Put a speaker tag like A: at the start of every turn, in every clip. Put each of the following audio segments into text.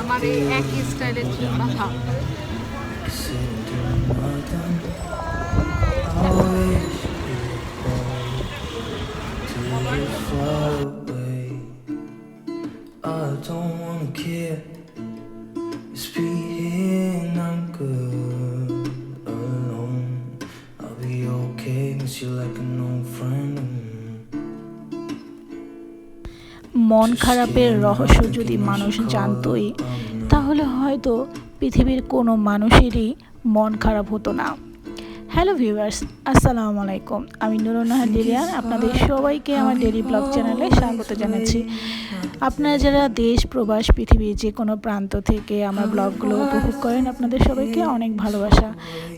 A: আমার এই একই স্টাইলের চুল বাঁধা.
B: I care. It's
C: মন খারাপের রহস্য যদি মানুষ জানতই, তাহলে হয়তো পৃথিবীর কোনো মানুষেরই মন খারাপ হতো না। হ্যালো ভিউয়ার্স, আসসালামু আলাইকুম। আমি নুরুন্নাহার লিলিয়ান আপনাদের সবাইকে আমার ডেলি ব্লগ চ্যানেলে স্বাগত জানাচ্ছি। আপনারা যারা দেশ, প্রবাস পৃথিবীর যে কোনো প্রান্ত থেকে আমার ব্লগগুলো উপভোগ করেন, আপনাদের সবাইকে অনেক ভালোবাসা।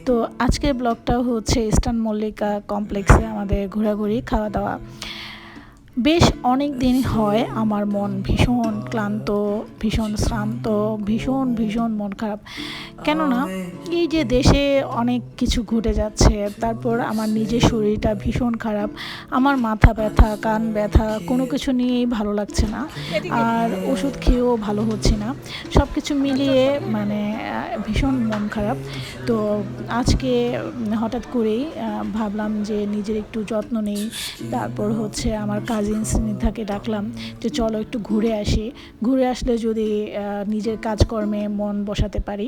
C: তো আজকের ব্লগটা হচ্ছে ইস্টার্ন মল্লিকা কমপ্লেক্সে আমাদের ঘোরাঘুরি খাওয়া দাওয়া বেশ অনেক দিন হয় আমার মন ভীষণ ক্লান্ত, ভীষণ শ্রান্ত, ভীষণ ভীষণ মন খারাপ। কেননা এই যে দেশে অনেক কিছু ঘটে যাচ্ছে, তারপর আমার নিজের শরীরটা ভীষণ খারাপ, আমার মাথা ব্যথা, কান ব্যথা, কোনো কিছু নিয়েই ভালো লাগছে না, আর ওষুধ খেয়েও ভালো হচ্ছে না। সব কিছু মিলিয়ে মানে ভীষণ মন খারাপ। তো আজকে হঠাৎ করেই ভাবলাম যে নিজের একটু যত্ন নেই, তারপর হচ্ছে আমার কাজিনস স্নিধাকে ডাকলাম যে চলো একটু ঘুরে আসি। ঘুরে আসলে যদি নিজের কাজকর্মে মন বসাতে পারি।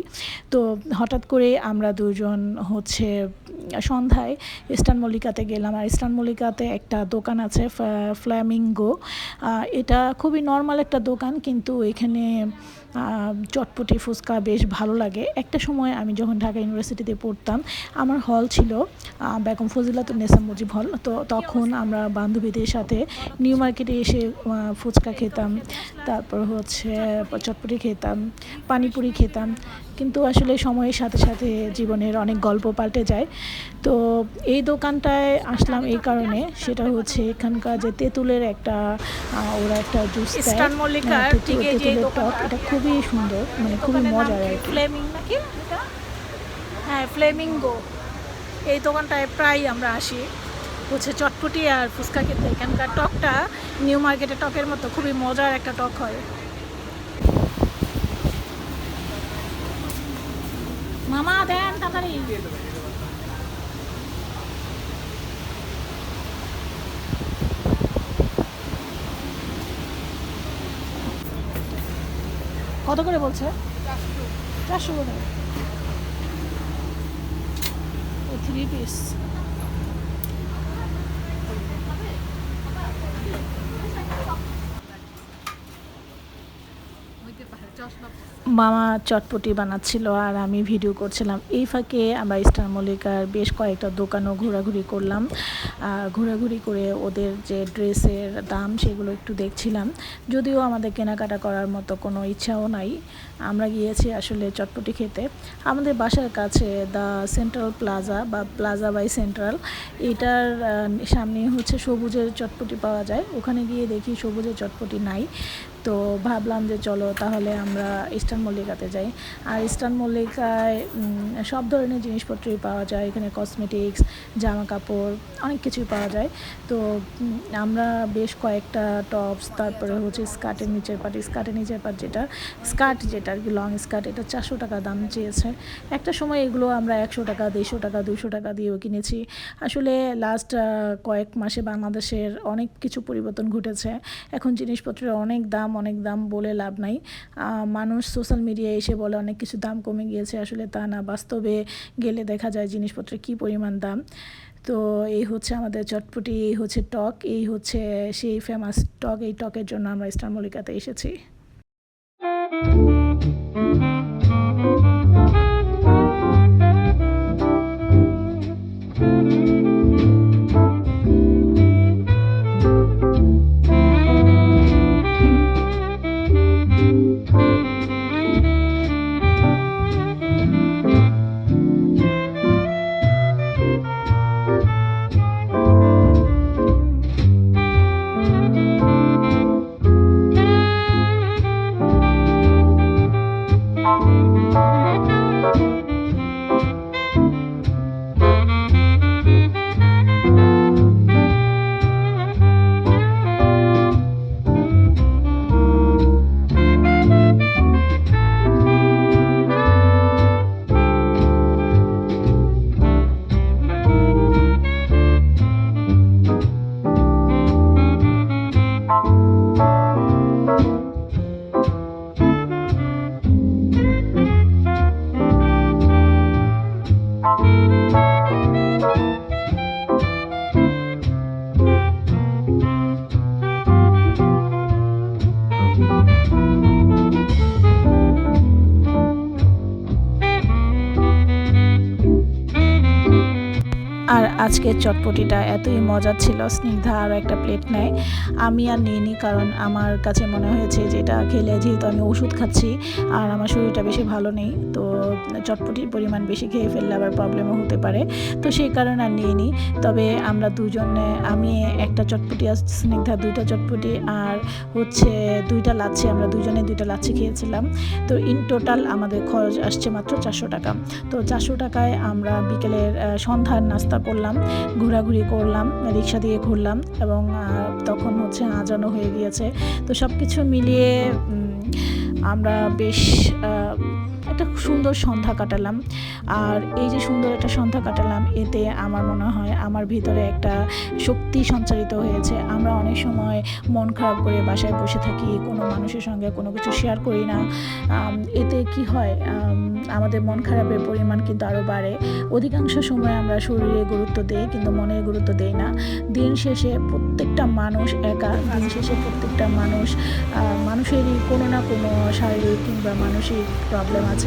C: তো হঠাৎ করে আমরা দুজন হচ্ছে সন্ধ্যায় ইস্টার্ন মল্লিকাতে গেলাম। আর ইস্টার্ন মল্লিকাতে একটা দোকান আছে, ফ্লা- ফ্ল্যামিঙ্গো এটা খুবই নর্মাল একটা দোকান, কিন্তু এখানে চটপটি ফুচকা বেশ ভালো লাগে। একটা সময় আমি যখন ঢাকা ইউনিভার্সিটিতে পড়তাম, আমার হল ছিল বেগম ফজিলাতুন নেসা মুজিব হল। তো তখন আমরা বান্ধবীদের সাথে নিউ মার্কেটে এসে ফুচকা খেতাম, তারপর হচ্ছে চটপটি খেতাম, পানিপুরি খেতাম কিন্তু আসলে সময়ের সাথে সাথে জীবনের অনেক গল্প পাল্টে যায়। তো এই দোকানটায় আসলাম এই কারণে সেটা হচ্ছে এখানকার যে তেঁতুলের একটা ওরা একটা জুস
A: যে
C: তেঁতুলের টক এটা খুবই সুন্দর মানে খুবই মজার আর কি?
A: ফ্লেমিং নাকি এটা? হ্যাঁ ফ্লেমিঙ্গো এই দোকানটায় প্রায় আমরা আসি। হচ্ছে চটপটি আর ফুচকা খেতে। এখানকার টকটা নিউ মার্কেটের টকের মতো খুবই মজার একটা টক হয়। মামা দেন তাড়াতাড়ি। কত করে বলছে? চারশো। করে। থ্রি পিস মামা চটপটি বানাচ্ছিল আর আমি ভিডিও করছিলাম। এই ফাঁকে আমরা ইস্টার মল্লিকার বেশ কয়েকটা দোকানও ঘোরাঘুরি করলাম। ঘোরাঘুরি করে ওদের যে ড্রেসের দাম সেগুলো একটু দেখছিলাম। যদিও আমাদের কেনাকাটা করার মতো কোনো ইচ্ছাও নাই। আমরা গিয়েছি আসলে চটপটি খেতে। আমাদের বাসার কাছে দ্য সেন্ট্রাল প্লাজা বা প্লাজা বাই সেন্ট্রাল এটার সামনে হচ্ছে সবুজের চটপটি পাওয়া যায়। ওখানে গিয়ে দেখি সবুজের চটপটি নাই। তো ভাবলাম যে চলো তাহলে আমরা ইস্টার্ন মল্লিকাতে যাই। আর ইস্টার্ন মল্লিকায় সব ধরনের জিনিসপত্রই পাওয়া যায়। এখানে কসমেটিক্স জামা কাপড় অনেক কিছুই পাওয়া যায়। তো আমরা বেশ কয়েকটা টপস তারপরে হচ্ছে স্কার্টের নিচের পার্ট স্কার্টের নিচের পার্ট যেটা স্কার্ট যেটা আর কি লং স্কার্ট এটা চারশো টাকা দাম চেয়েছে। একটা সময় এগুলো আমরা একশো টাকা, দেড়শো টাকা দুশো টাকা দিয়েও কিনেছি। আসলে লাস্ট কয়েক মাসে বাংলাদেশের অনেক কিছু পরিবর্তন ঘটেছে। এখন জিনিসপত্রের অনেক দাম অনেক দাম বলে লাভ নাই। মানুষ সোশ্যাল মিডিয়ায় এসে বলে অনেক কিছু দাম কমে গিয়েছে। আসলে তা না, বাস্তবে গেলে দেখা যায় জিনিসপত্রের কী পরিমাণ দাম। তো এই হচ্ছে আমাদের চটপটি, এই হচ্ছে টক, এই হচ্ছে সেই ফেমাস টক, এই টকের জন্য আমরা ইস্টার মল্লিকাতে এসেছি। আজকের চটপটিটা এতই মজার ছিল, স্নিগ্ধা আরও একটা প্লেট নেয়। আমি আর নিইনি কারণ আমার কাছে মনে হয়েছে যে এটা খেলে যেহেতু আমি ওষুধ খাচ্ছি আর আমার শরীরটা বেশি ভালো নেই, তো চটপটির পরিমাণ বেশি খেয়ে ফেললে আবার প্রবলেমও হতে পারে। তো সেই কারণে আর নিইনি। তবে আমরা দুজনে, আমি একটা চটপটি আর স্নিগ্ধা দুইটা চটপটি আর হচ্ছে দুইটা লাচ্ছি, আমরা দুজনে দুইটা লাচ্ছি খেয়েছিলাম। তো ইন টোটাল আমাদের খরচ আসছে মাত্র চারশো টাকা। তো চারশো টাকায় আমরা বিকেলের সন্ধ্যার নাস্তা করলাম। ঘোরাঘুরি করলাম, রিক্সা দিয়ে ঘুরলাম এবং তখন হচ্ছে আজানো হয়ে গিয়েছে। তো সব কিছু মিলিয়ে আমরা বেশ একটা সুন্দর সন্ধ্যা কাটালাম। আর এই যে সুন্দর একটা সন্ধ্যা কাটালাম, এতে আমার মনে হয় আমার ভিতরে একটা শক্তি সঞ্চারিত হয়েছে। আমরা অনেক সময় মন খারাপ করে বাসায় বসে থাকি, কোনো মানুষের সঙ্গে কোনো কিছু শেয়ার করি না। এতে কি হয়? আমাদের মন খারাপের পরিমাণ কিন্তু আরও বাড়ে। অধিকাংশ সময় আমরা শরীরে গুরুত্ব দিই, কিন্তু মনে গুরুত্ব দেই না। দিন শেষে প্রত্যেকটা মানুষ একা, দিন শেষে প্রত্যেকটা মানুষ মানুষেরই কোনো না কোনো শারীরিক কিংবা মানসিক প্রবলেম আছে।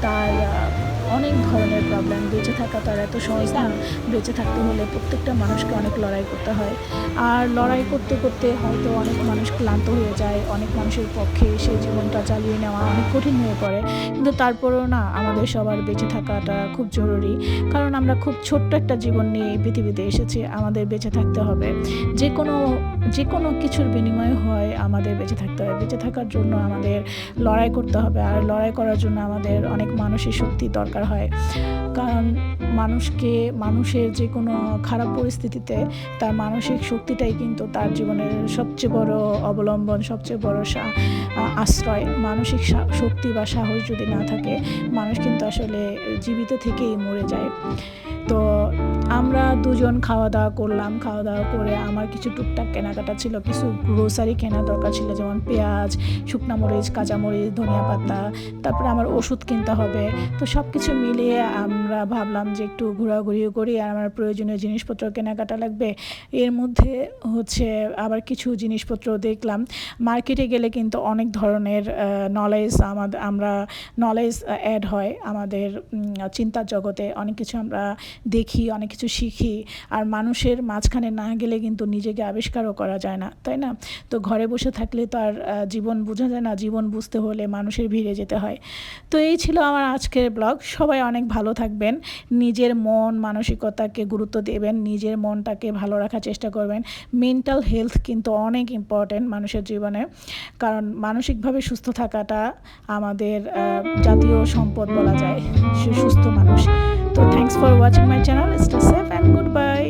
A: তার আহ, অনেক ধরনের প্রবলেম বেঁচে থাকা তার এত সহজ না। বেঁচে থাকতে হলে প্রত্যেকটা মানুষকে অনেক লড়াই করতে হয়। আর লড়াই করতে করতে হয়তো অনেক মানুষ ক্লান্ত হয়ে যায়, অনেক মানুষের পক্ষে সেই জীবনটা চালিয়ে নেওয়া অনেক কঠিন হয়ে পড়ে। কিন্তু তারপরেও না, আমাদের সবার বেঁচে থাকাটা খুব জরুরি। কারণ আমরা খুব ছোট্ট একটা জীবন নিয়ে এই পৃথিবীতে এসেছি, আমাদের বেঁচে থাকতে হবে। যে কোনো যে কোনো কিছুর বিনিময়ে হয় আমাদের বেঁচে থাকতে হবে বেঁচে থাকার জন্য আমাদের লড়াই করতে হবে। আর লড়াই করার জন্য আমাদের অনেক মানসিক শক্তি দরকার। হয়। কারণ মানুষকে, মানুষের যে কোনো খারাপ পরিস্থিতিতে তার মানসিক শক্তিটাই কিন্তু তার জীবনের সবচেয়ে বড় অবলম্বন, সবচেয়ে বড় আশ্রয়। মানসিক শক্তি বা সাহস যদি না থাকে, মানুষ কিন্তু আসলে জীবিত থেকেই মরে যায়। তো আমরা দুজন খাওয়া দাওয়া করলাম, খাওয়া দাওয়া করে আমার কিছু টুকটাক কেনাকাটা ছিল, কিছু গ্রোসারি কেনা দরকার ছিল, যেমন পেঁয়াজ, শুকনা মরিচ কাঁচামরিচ ধনিয়া পাতা, তারপরে আমার ওষুধ কিনতে হবে। তো সব কিছু মিলিয়ে আমরা ভাবলাম যে একটু ঘোরাঘুরিও করি আর আমার প্রয়োজনীয় জিনিসপত্র কেনাকাটা লাগবে। এর মধ্যে হচ্ছে আবার কিছু জিনিসপত্র দেখলাম। মার্কেটে গেলে কিন্তু অনেক ধরনের নলেজ আমাদের আমরা নলেজ অ্যাড হয় আমাদের চিন্তার জগতে। অনেক কিছু আমরা দেখি, অনেক কিছু শিখি। আর মানুষের মাঝখানে না গেলে কিন্তু নিজেকে আবিষ্কারও করা যায় না, তাই না? তো ঘরে বসে থাকলে তো আর জীবন বোঝা যায় না। জীবন বুঝতে হলে মানুষের ভিড়ে যেতে হয়। তো এই ছিল আমার আজকের ব্লগ। সবাই অনেক ভালো থাকবেন নিজের মন, মানসিকতাকে গুরুত্ব দেবেন, নিজের মনটাকে ভালো রাখার চেষ্টা করবেন। মেন্টাল হেলথ কিন্তু অনেক ইম্পর্ট্যান্ট মানুষের জীবনে, কারণ মানসিকভাবে সুস্থ থাকাটা আমাদের জাতীয় সম্পদ বলা যায় সুস্থ মানুষ। তো thanks for watching my channel stay safe and good bye